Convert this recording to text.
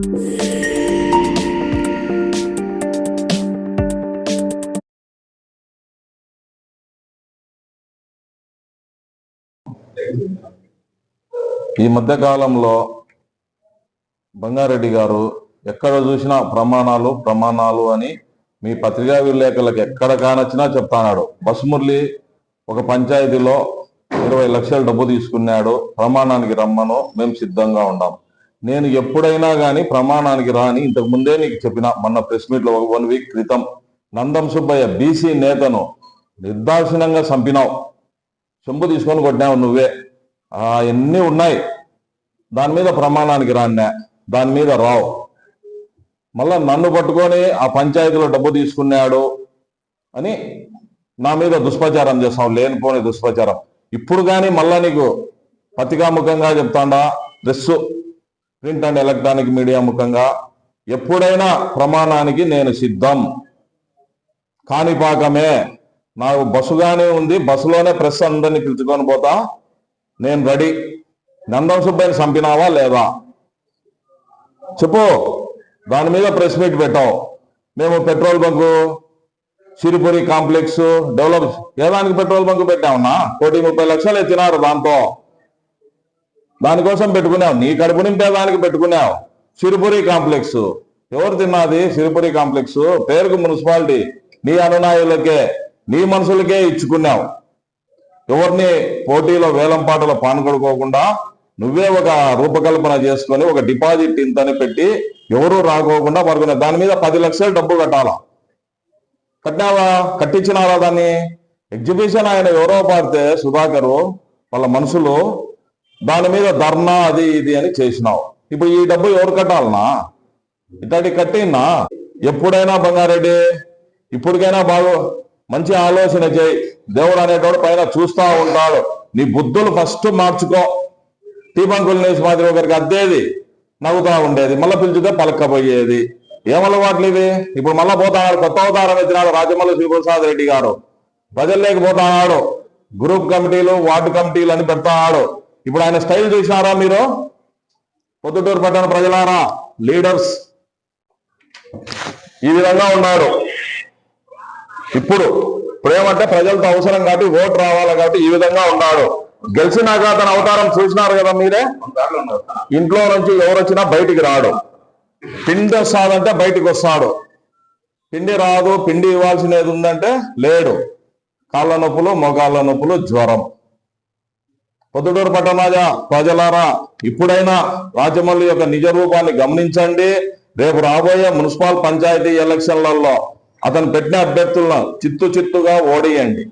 ఈ మధ్యకాలంలో బంగారెడ్డి గారు ఎక్కడ చూసినా ప్రమాణాలు ప్రమాణాలు అని మీ పత్రికా విలేకరులకు ఎక్కడ కానొచ్చినా చెప్తాన్నాడు. బసుమురళి ఒక పంచాయతీలో ఇరవై లక్షల డబ్బు తీసుకున్నాడు. ప్రమాణానికి రమ్మను. మేము సిద్ధంగా ఉన్నాం. నేను ఎప్పుడైనా కానీ ప్రమాణానికి రాని ఇంతకు ముందే నీకు చెప్పిన మొన్న ప్రెస్ మీట్లో వన్ వీక్ క్రితం నందం సుబ్బయ్య బీసీ నేతను నిర్దాక్షిణంగా చంపినావు. చెంబు తీసుకొని కొట్టినావు నువ్వే. అవన్నీ ఉన్నాయి? దాని మీద ప్రమాణానికి రాన్నా. దాని మీద రావు. మళ్ళా నన్ను పట్టుకొని ఆ పంచాయతీలో డబ్బు తీసుకున్నాడు అని నా మీద దుష్ప్రచారం చేస్తాం లేనిపోని దుష్ప్రచారం. ఇప్పుడు కానీ మళ్ళా నీకు పతికాముఖంగా చెప్తాడా చెప్తాండా ప్రింట్ అండ్ ఎలక్ట్రానిక్ మీడియా ముఖంగా. ఎప్పుడైనా ప్రమాణానికి నేను సిద్ధం. కాణిపాకమే. నాకు బస్సుగానే ఉంది. బస్సులోనే ప్రెస్ అందరినీ పిలుచుకొని పోతా. నేను రెడీ. నందం సుబ్బయ్యని చంపినావా లేదా? చెప్పు. దాని మీద ప్రెస్ మీట్ పెట్టావు. మేము petrol bunk Siripuri complex develop ఏదానికి petrol bunk పెట్టామన్నా? కోటి ముప్పై లక్షలు ఎత్తినారు దాంతో. దానికోసం పెట్టుకున్నావు. నీ కడుపు నింపేదానికి పెట్టుకున్నావు. సిరిపురి కాంప్లెక్స్. ఎవరు తిన్నది? సిరిపురి కాంప్లెక్స్. పేరుకు మున్సిపాలిటీ. నీ అనునాయులకే నీ మనుషులకే ఇచ్చుకున్నావు. ఎవరిని పోటీలో వేలం పాటలో పాల్గొడుకోకుండా నువ్వే ఒక రూపకల్పన చేసుకొని ఒక డిపాజిట్ ఇంతని పెట్టి ఎవరు రాకోకుండా పడుకునే దాని మీద పది లక్షలు డబ్బు కట్టాలా? కట్టినావా? కట్టించినారా దాన్ని? ఎగ్జిబిషన్ ఆయన ఎవరో పాడితే సుధాకరు వాళ్ళ మనుషులు దాని మీద ధర్నా అది ఇది అని చేసినావు. ఇప్పుడు ఈ డబ్బు ఎవరు కట్టాలనా ఇట్లాంటి కట్టినా ఎప్పుడైనా బంగారెడ్డి ఇప్పటికైనా బాగు మంచి ఆలోచన చేయి. దేవుడు అనేటోడు పైన చూస్తా ఉంటాడు. నీ బుద్ధులు ఫస్ట్ మార్చుకో. టీబంకుల నేసి మాదిరి ఒకరికి అద్దేది నవ్వుతా ఉండేది. మళ్ళీ పిలిచితే పలక్కపోయేది. ఏమలవాట్లు ఇవి? ఇప్పుడు మళ్ళా పోతాడు కొత్త అవతారం ఎత్తినాడు రాజమల్లి శ్రీప్రసాద్ రెడ్డి గారు. ప్రజల్లోకి పోతాడు గ్రూప్ కమిటీలు వార్డు కమిటీలు అని పెడతాడు ఇప్పుడు ఆయన స్టైల్ చూసినారా మీరు? పొద్దుటూరు పట్టణ ప్రజలారా లీడర్స్. ఈ విధంగా ఉన్నారు. ఇప్పుడు ప్రేమంటే ప్రజలతో అవసరం కాబట్టి ఓటు రావాలి కాబట్టి ఈ విధంగా ఉన్నాడు. గెలిచినాక తన అవతారం చూసినారు కదా మీరే? ఇంట్లో నుంచి ఎవరు వచ్చినా బయటికి రాడు. పిండి వస్తాదంటే బయటికి వస్తాడు. పిండి రాదు పిండి ఇవ్వాల్సినది ఉందంటే లేడు. కాళ్ళ నొప్పులు మోకాళ్ళ నొప్పులు జ్వరం. పొద్దుటూరు పట్టణరాజా ప్రజలారా ఇప్పుడైనా రాజమౌళి యొక్క నిజ రూపాన్ని గమనించండి. రేపు రాబోయే మున్సిపల్ పంచాయతీ ఎలక్షన్లలో అతను పెట్టిన అభ్యర్థులను చిత్తు చిత్తుగా ఓడియండి.